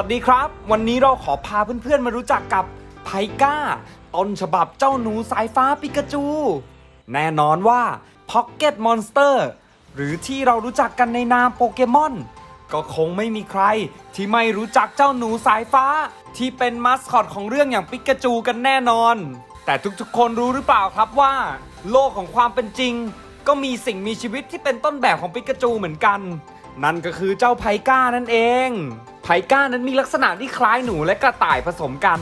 วัสดีครับ วันนี้เราขอพาเพื่อนๆมารู้จักกับไพก้า ต้นฉบับเจ้าหนูสายฟ้าปิกาจู แน่นอนว่า Pocket Monster หรือที่เรารู้จักกันในนามโปเกมอน ก็คงไม่มีใครที่ไม่รู้จักเจ้าหนูสายฟ้า ที่เป็นมัสคอตของเรื่องอย่างปิกาจูกันแน่นอน แต่ทุกๆคนรู้หรือเปล่าครับว่า โลกของความเป็นจริง ก็มีสิ่งมีชีวิตที่เป็นต้นแบบของปิกาจูเหมือนกัน นั่นก็คือเจ้าไพก้านั่นเอง ไพก้านั้นมีลักษณะที่คล้ายหนูและกระต่ายผสมกัน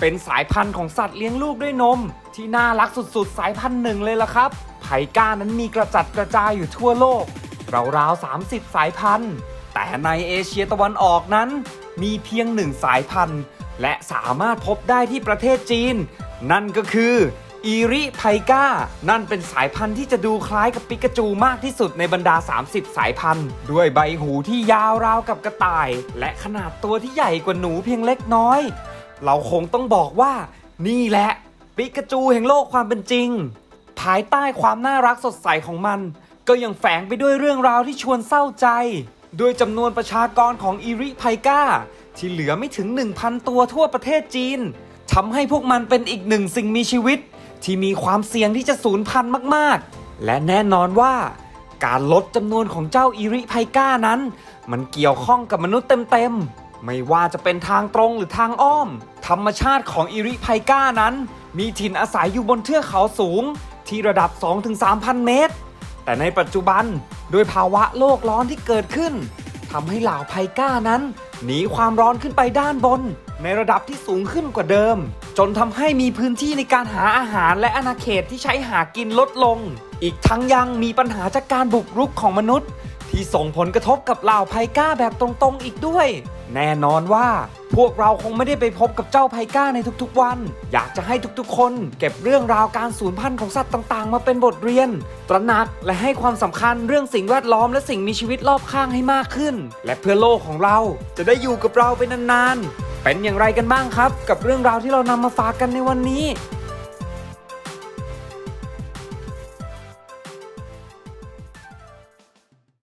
เป็นสายพันธุ์ของสัตว์เลี้ยงลูกด้วยนม ที่น่ารักสุดๆ สายพันธุ์หนึ่งเลยล่ะครับ ไพก้านั้นมีกระจัดกระจายอยู่ทั่วโลก ราวๆ 30 สายพันธุ์ แต่ในเอเชียตะวันออกนั้น มีเพียงหนึ่งสายพันธุ์ และสามารถพบได้ที่ประเทศจีน นั่นก็คือ อีริไพก้า นั่นเป็นสายพันธุ์ที่จะดูคล้ายกับปิกาจูมากที่สุดในบรรดา 30 สายพันธุ์ ด้วยใบหูที่ยาวราวกับกระต่าย และขนาดตัวที่ใหญ่กว่าหนูเพียงเล็กน้อย เราคงต้องบอกว่า นี่แหละปิกาจูแห่งโลกความเป็นจริง ภายใต้ความน่ารักสดใสของมัน ก็ยังแฝงไปด้วยเรื่องราวที่ชวนเศร้าใจด้วยจำนวนประชากรของอีริไพก้า ที่เหลือไม่ถึง 1,000 ตัวทั่วประเทศจีนทำให้พวกมันเป็นอีกหนึ่งสิ่งมีชีวิต ที่มีความเสี่ยงที่จะสูญพันธุ์มากๆ และแน่นอนว่าการลดจำนวนของเจ้าอีริไพก้านั้น มันเกี่ยวข้องกับมนุษย์เต็มๆ ไม่ว่าจะเป็นทางตรงหรือทางอ้อม ธรรมชาติของอีริไพก้านั้น มีถิ่นอาศัยอยู่บนเทือกเขาสูง ที่ระดับ 2-3,000 เมตร แต่ในปัจจุบันด้วยภาวะโลกร้อนที่เกิดขึ้น ทำให้เหล่าไพก้านั้น หนีความร้อนขึ้นไปด้านบน ในระดับที่สูงขึ้นกว่าเดิม จนทำให้มีพื้นที่ในการหาอาหารและอาณาเขตที่ใช้หากินลดลง อีกทั้งยังมีปัญหาจากการบุกรุกของมนุษย์ ที่ส่งผลกระทบกับเหล่าไพก้าแบบตรงๆอีกด้วย แน่นอนว่า พวกเราคงไม่ได้ไปพบกับเจ้าไพก้าในทุกๆวัน อยากจะให้ทุกๆคน เก็บเรื่องราวการสูญพันธุ์ของสัตว์ต่างๆ มาเป็นบทเรียน ตระหนักและให้ความสำคัญเรื่องสิ่งแวดล้อมและสิ่งมีชีวิตรอบข้างให้มากขึ้น และเพื่อโลกของเราจะได้อยู่กับเราไปนานๆ เป็นอย่างไรกันบ้างครับ กับเรื่องราวที่เรานำมาฝากกันในวันนี้